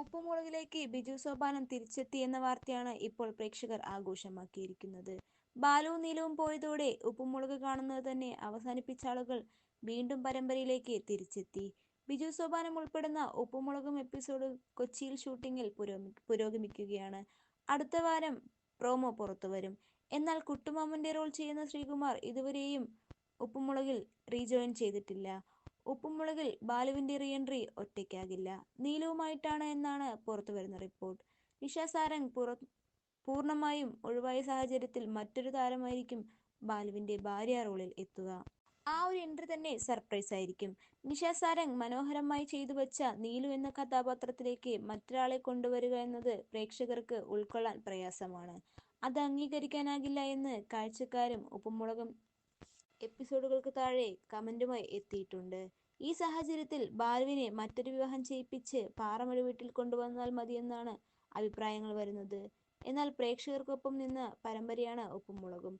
ഉപ്പുമുളകിലേക്ക് ബിജു സോപാനം തിരിച്ചെത്തി എന്ന വാർത്തയാണ് ഇപ്പോൾ പ്രേക്ഷകർ ആഘോഷമാക്കിയിരിക്കുന്നത്. ബാലുവും നീലവും പോയതോടെ ഉപ്പുമുളക് കാണുന്നത് തന്നെ അവസാനിപ്പിച്ച ആളുകൾ വീണ്ടും പരമ്പരയിലേക്ക് തിരിച്ചെത്തി. ബിജു സോപാനം ഉൾപ്പെടുന്ന ഉപ്പുമുളകും എപ്പിസോഡ് കൊച്ചിയിൽ ഷൂട്ടിങ്ങിൽ പുരോഗമിക്കുകയാണ്. അടുത്ത വാരം പ്രൊമോ പുറത്തുവരും. എന്നാൽ കുട്ടുമാമന്റെ റോൾ ചെയ്യുന്ന ശ്രീകുമാർ ഇതുവരെയും ഉപ്പുമുളകിൽ റീജോയിൻ ചെയ്തിട്ടില്ല. ഉപ്പുമുളകിൽ ബാലുവിന്റെ റീഎൻട്രി ഒറ്റയ്ക്കാകില്ല, നീലുവുമായിട്ടാണ് എന്നാണ് പുറത്തു വരുന്ന റിപ്പോർട്ട്. നിഷ സാരംഗ് പൂർണമായും ഒഴിവായ സാഹചര്യത്തിൽ മറ്റൊരു താരമായിരിക്കും ബാലുവിന്റെ ഭാര്യ റോളിൽ എത്തുക. ആ ഒരു എൻട്രി തന്നെ സർപ്രൈസ് ആയിരിക്കും. നിഷ സാരംഗ് മനോഹരമായി ചെയ്തു വെച്ച നീലു എന്ന കഥാപാത്രത്തിലേക്ക് മറ്റൊരാളെ കൊണ്ടുവരിക എന്നത് പ്രേക്ഷകർക്ക് ഉൾക്കൊള്ളാൻ പ്രയാസമാണ്. അത് അംഗീകരിക്കാനാകില്ല എന്ന് കാഴ്ചക്കാരും ഉപ്പുമുളക് എപ്പിസോഡുകൾക്ക് താഴെ കമന്റുമായി എത്തിയിട്ടുണ്ട്. ഈ സാഹചര്യത്തിൽ ബാലുവിനെ മറ്റൊരു വിവാഹം ചെയ്യിപ്പിച്ച് പാറമഴ വീട്ടിൽ കൊണ്ടുവന്നാൽ മതിയെന്നാണ് അഭിപ്രായങ്ങൾ വരുന്നത്. എന്നാൽ പ്രേക്ഷകർക്കൊപ്പം നിന്ന പരമ്പരയാണ് ഉപ്പുമുളകും.